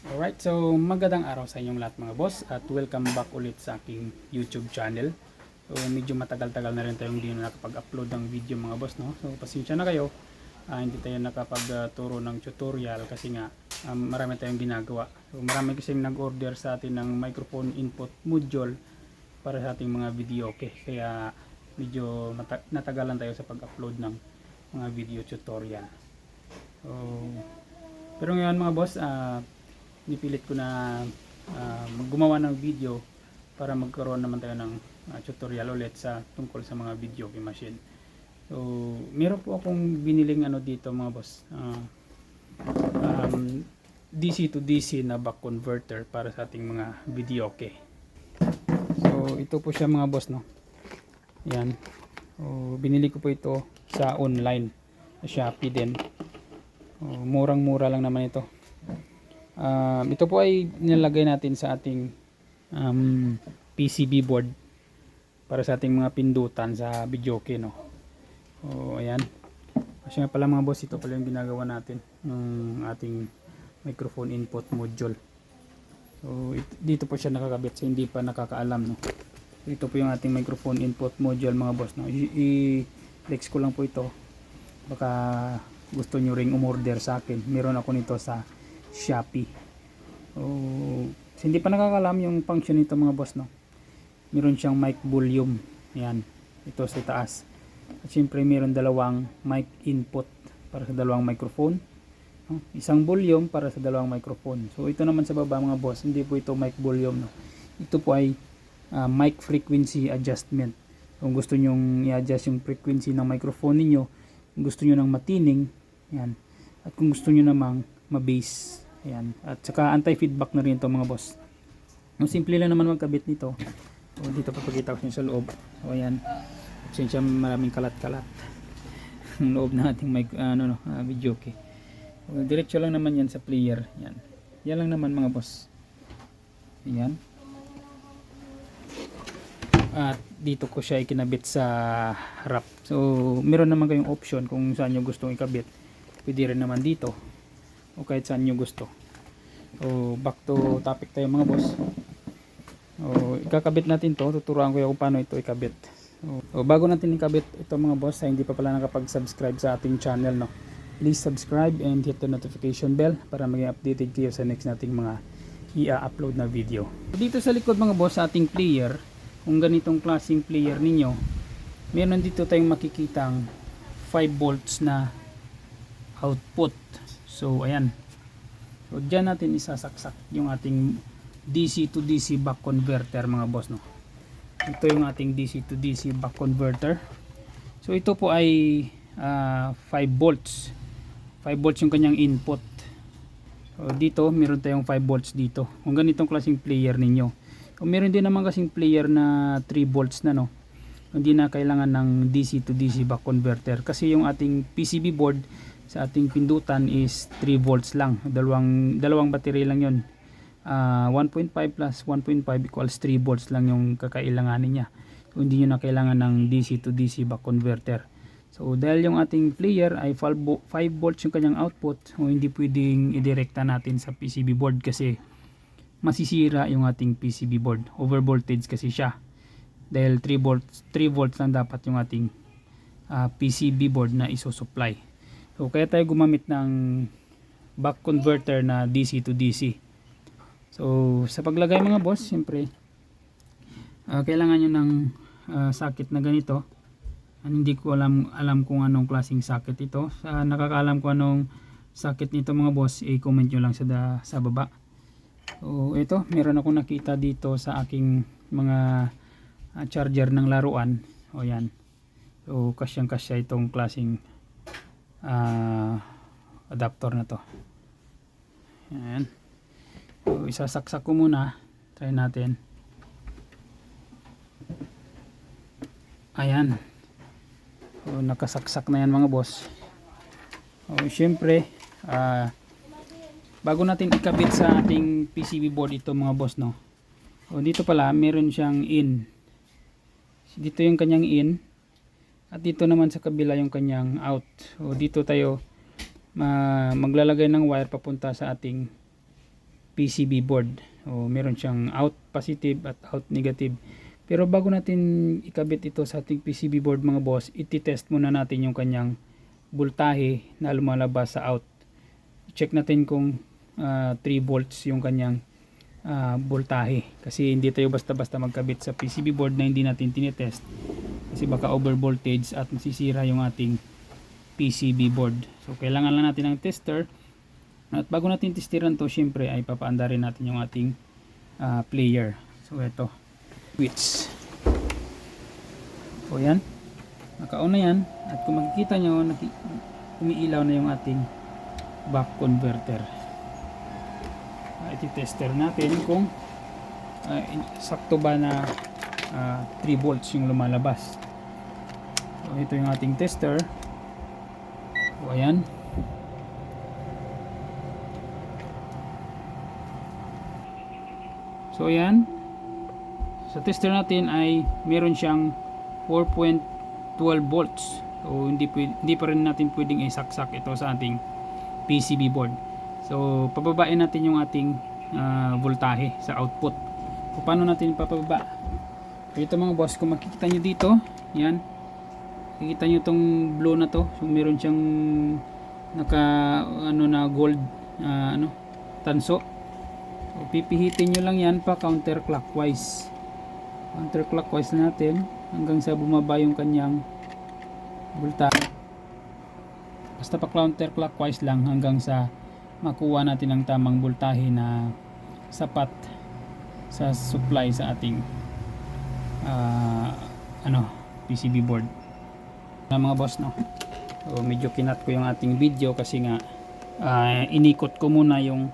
Alright, so magandang araw sa inyong lahat mga boss at welcome back ulit sa aking YouTube channel. So medyo matagal-tagal na rin tayong hindi na nakapag-upload ng video mga boss no. So pasensya na kayo, ah, hindi tayo nakapag-turo ng tutorial kasi nga um, marami tayong ginagawa. So marami kasing nag-order sa atin ng microphone input module para sa ating mga video okay. Kaya medyo natagalan tayo sa pag-upload ng mga video tutorial. So, pero ngayon mga boss, ah nipilit ko na ah, gumawa ng video para magkaroon naman tayo ng ah, tutorial ulit sa tungkol sa mga video game machine. So, meron po akong biniling ano dito mga boss. ah, um, DC to DC na back converter para sa ating mga video okay. So, ito po siya mga boss no. Yan. So, binili ko po ito sa online. Shopee din. Oh, murang-mura lang naman ito. Um, ito po ay nilalagay natin sa ating um, PCB board para sa ating mga pindutan sa videoke no. O ayan. Kasi nga pala mga boss, ito pala yung ginagawa natin ng ating microphone input module. So it- dito po siya nakakabit so hindi pa nakakaalam no. Ito po yung ating microphone input module mga boss no. I-flex ko lang po ito. Baka gusto nyo ring umorder sa akin. Meron ako nito sa Shopee. Oh, so hindi pa nakakalam yung function nito mga boss no. Meron siyang mic volume. Ayan. Ito sa taas. At syempre meron dalawang mic input para sa dalawang microphone. No? Isang volume para sa dalawang microphone. So ito naman sa baba mga boss, hindi po ito mic volume no. Ito po ay ah, mic frequency adjustment. Kung gusto nyong i-adjust yung frequency ng microphone kung gusto nyo ng matining, yan. At kung gusto nyo namang ma-bass, yan. At saka anti-feedback na rin ito mga boss. Ang simple lang naman magkabit nito. O, dito papakita ko sa loob. O yan. Sinsya maraming kalat-kalat. Ang loob ng ating mic, ano, no, ah, video okay. O, diretso lang naman yan sa player. Yan. Yan lang naman mga boss. Yan. At dito ko siya ikinabit sa harap. So, meron naman kayong option kung saan nyo gustong ikabit. Pwede rin naman dito. O kahit saan nyo gusto. So, back to topic tayo mga boss. O, ikakabit natin to. Tuturuan ko yung paano ito ikabit. So, bago natin ikabit ito mga boss, ay hindi pa pala nakapag-subscribe sa ating channel. No? Please subscribe and hit the notification bell para maging updated kayo sa next nating mga i-upload na video. Dito sa likod mga boss sa ating player, kung ganitong klaseng player ninyo, meron dito tayong makikitang 5 volts na output. So, ayan. So, dyan natin isasaksak yung ating DC to DC back converter mga boss. No? Ito yung ating DC to DC back converter. So, ito po ay ah, 5 volts. 5 volts yung kanyang input. So, dito, meron tayong 5 volts dito. Kung ganitong klaseng player ninyo. Kung meron din naman kasing player na 3 volts na no. Hindi na kailangan ng DC to DC back converter kasi yung ating PCB board sa ating pindutan is 3 volts lang. Dalawang dalawang battery lang 'yon. Ah, 1.5 plus 1.5 equals 3 volts lang yung kakailanganin niya. Hindi nyo na kailangan ng DC to DC back converter. So dahil yung ating player ay 5 vo- 5 volts yung kanyang output, so hindi pwedeng idirekta natin sa PCB board kasi masisira yung ating PCB board. Over voltage kasi siya. Dahil 3 volts 3 volts lang dapat yung ating ah, PCB board na iso-supply. So kaya tayo gumamit ng back converter na DC to DC. So sa paglagay mga boss, siyempre ah, kailangan nyo ng ah, socket na ganito. Ano, hindi ko alam alam kung anong klaseng socket ito. Sa nakakaalam ko anong socket nito mga boss, i-comment nyo lang sa da, sa baba. So ito, meron ako nakita dito sa aking mga ah, charger ng laruan. O yan. So kasyang kasya itong klaseng ah, adapter na to. Yan. So isasaksak ko muna. Try natin. Ayan. So, nakasaksak na yan mga boss. O, syempre, ah, bago natin ikabit sa ating PCB board ito mga boss, no? O, dito pala, meron siyang in. Dito yung kanyang in. At dito naman sa kabila yung kanyang out. O, dito tayo ma maglalagay ng wire papunta sa ating PCB board. O meron siyang out positive at out negative. Pero bago natin ikabit ito sa ating PCB board mga boss, iti-test muna natin yung kanyang voltahe na lumalabas sa out. Check natin kung ah, 3 volts yung kanyang ah, voltahe. Kasi hindi tayo basta-basta magkabit sa PCB board na hindi natin tinetest. Kasi baka over voltage at masisira yung ating PCB board. So kailangan lang natin ng tester. At bago natin testiran to, syempre ay papaanda rin natin yung ating ah, player. So ito, switch. So yan, naka-on na yan. At kung makikita nyo, umiilaw na yung ating back converter. Uh, iti-tester natin kung in- sakto ba na ah, 3 volts yung lumalabas. So ito yung ating tester. So ayan. So ayan. Sa tester natin ay meron siyang 4.12 volts. So hindi hindi pa rin natin pwedeng isaksak ito sa ating PCB board. So pababain natin yung ating ah, voltahe sa output. So, paano natin papababa? Ito mga boss, kung makikita nyo dito, yan. Makikita nyo itong blue na to. So meron siyang naka ano na gold ah, ano tanso. So, pipihitin nyo lang yan pa counterclockwise. Counterclockwise natin hanggang sa bumaba yung kanyang voltahe. Basta pa counterclockwise lang hanggang sa makuha natin ang tamang voltahe na sapat sa supply sa ating ah, ano PCB board. Na mga boss no. So, medyo kinat ko yung ating video kasi nga ah, inikot ko muna yung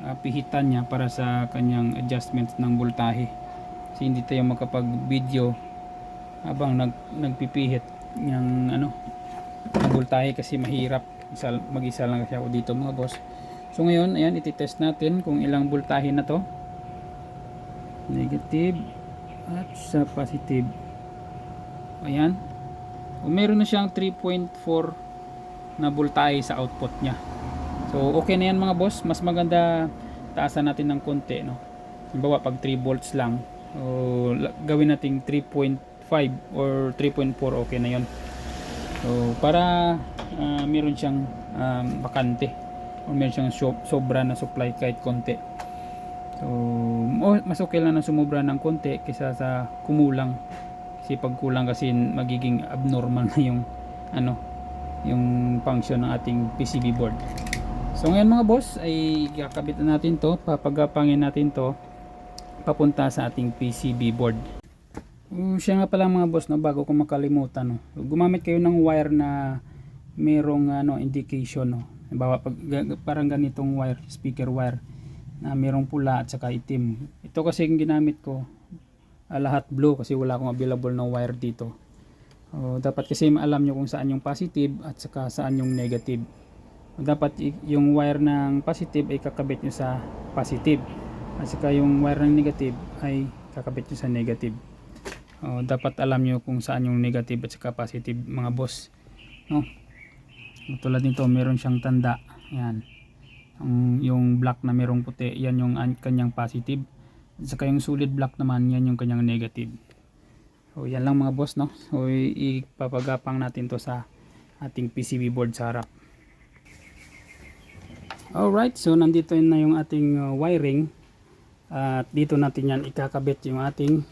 ah, pihitan niya para sa kanyang adjustment ng voltahe. Kasi hindi tayo makapag-video habang nag nagpipihit ng ano ng voltahe kasi mahirap isa, mag-isa lang kasi ako dito mga boss. So ngayon, ayan, iti-test natin kung ilang voltahe na to. Negative at sa positive. Ayan. O meron na siyang 3.4 na voltahe sa output niya. So okay na yan mga boss. Mas maganda taasan natin ng konti. No? Halimbawa pag 3 volts lang. O, gawin natin 3.5 or 3.4 okay na yon. So para ah, meron siyang um, bakante o meron siyang so- sobra na supply kahit konti. So, oh, mas okay lang na sumobra ng konti kaysa sa kumulang. Kasi pag kulang kasi magiging abnormal na yung ano, yung function ng ating PCB board. So ngayon mga boss ay kakabit na natin to, papagapangin natin to papunta sa ating PCB board. Uh, siya nga pala mga boss no, bago ko makalimutan no. Gumamit kayo ng wire na merong ano indication no. Halimbawa pag parang ganitong wire, speaker wire na merong pula at saka itim. Ito kasi yung ginamit ko ah, lahat blue kasi wala akong available na wire dito. Oh, dapat kasi maalam nyo kung saan yung positive at saka saan yung negative. Dapat i- yung wire ng positive ay kakabit nyo sa positive at saka yung wire ng negative ay kakabit nyo sa negative. Oh, dapat alam nyo kung saan yung negative at saka positive mga boss. No? Tulad nito, meron siyang tanda. Yan. Ang, yung black na merong puti, yan yung an- kanyang positive. At saka yung solid black naman, yan yung kanyang negative. So yan lang mga boss no. So ipapagapang natin to sa ating PCB board sa harap. Alright, so nandito na yung ating uh, wiring. At dito natin yan ikakabit yung ating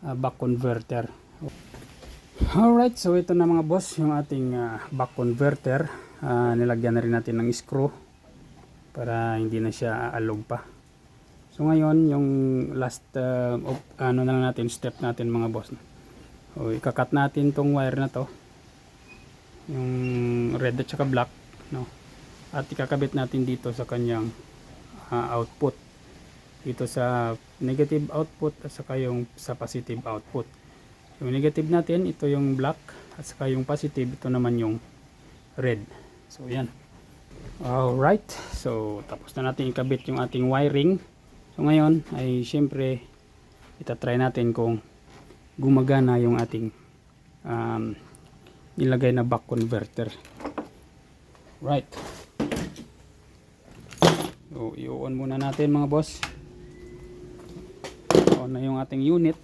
uh, back converter. Alright, so ito na mga boss yung ating uh, back converter. Uh, nilagyan na rin natin ng screw para hindi na siya aalog pa. So ngayon yung last uh, op- ano na lang natin step natin mga boss. So ikakat natin tong wire na to. Yung red at saka black, no. At ikakabit natin dito sa kanyang ah, output. Dito sa negative output at saka yung sa positive output. Yung negative natin, ito yung black at saka yung positive, ito naman yung red. So yan. Alright, so tapos na natin ikabit yung ating wiring. So ngayon ay syempre itatry natin kung gumagana yung ating um, nilagay na back converter. Right. So, i-on muna natin mga boss. On na yung ating unit.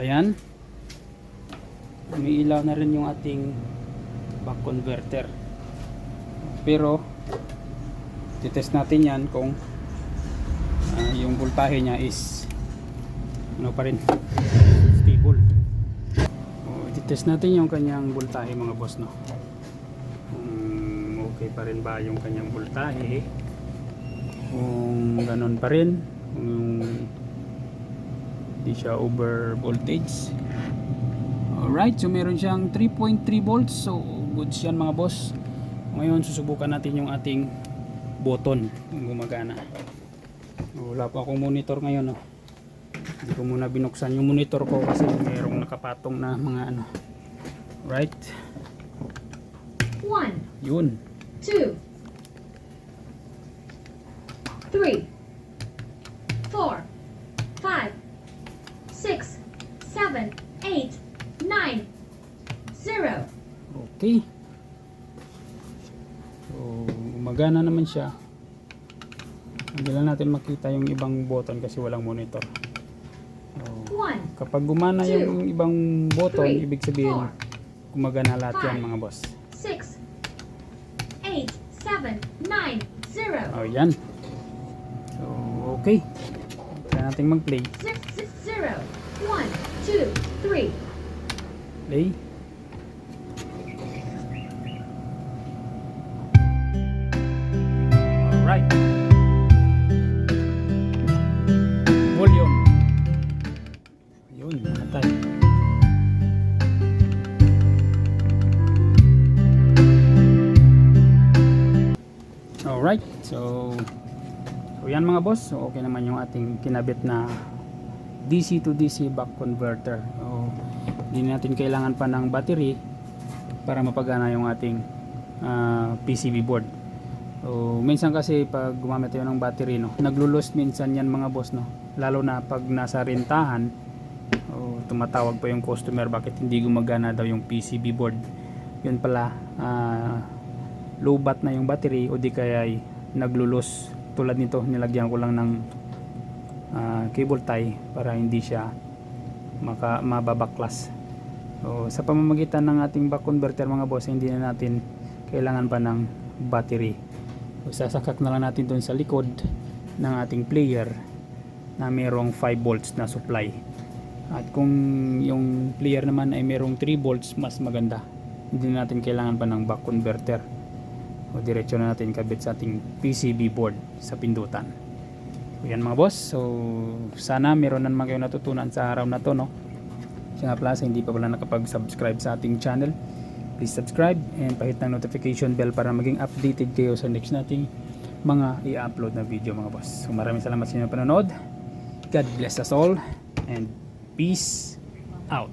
Ayan. Umiilaw na rin yung ating back converter. Pero, titest natin yan kung ah, yung voltahe niya is ano pa rin stable. O, titest natin yung kanyang voltahe mga boss no. Kung okay pa rin ba yung kanyang voltahe. Kung ganun pa rin. Kung hindi siya over voltage. Alright so meron siyang 3.3 volts. So good yan mga boss. Ngayon susubukan natin yung ating button. Yung gumagana. Wala pa akong monitor ngayon oh. hindi ko muna binuksan yung monitor ko kasi merong nakapatong na mga ano. Right? 1 yun. 2 3 4 Okay. So, gumagana naman siya. Hindi lang natin makita yung ibang button kasi walang monitor. So, One, kapag gumana yung ibang button, three, ibig sabihin four, gumagana lahat yan five. mga boss. six, eight, seven, nine, zero. Oh, yan. So, okay. Kaya natin mag-play. Six, six, zero. One, two, three. Play. Alright. Volume. Ayun, nakatay. Alright, so So yan mga boss, so okay naman yung ating kinabit na DC to DC back converter. So hindi natin kailangan pa ng battery para mapagana yung ating ah, PCB board. So minsan kasi pag gumamit tayo ng battery no, naglulos minsan yan mga boss no. Lalo na pag nasa rentahan, o tumatawag pa yung customer bakit hindi gumagana daw yung PCB board. Yun pala ah, low bat na yung battery o di kaya ay naglulos tulad nito nilagyan ko lang ng ah, cable tie para hindi siya maka mababaklas so, sa pamamagitan ng ating back converter mga boss hindi na natin kailangan pa ng battery so, sasakak na lang natin doon sa likod ng ating player na mayroong 5 volts na supply. At kung yung player naman ay mayroong 3 volts mas maganda. Hindi na natin kailangan pa ng back converter. O diretso na natin kabit sa ating PCB board sa pindutan. So, yan mga boss. So sana meron na naman kayo natutunan sa araw na to no? Siya nga pala hindi pa pala nakapag subscribe sa ating channel please subscribe and pahit ng notification bell para maging updated kayo sa next nating mga i-upload na video mga boss. So maraming salamat sa inyong panonood. God bless us all and peace out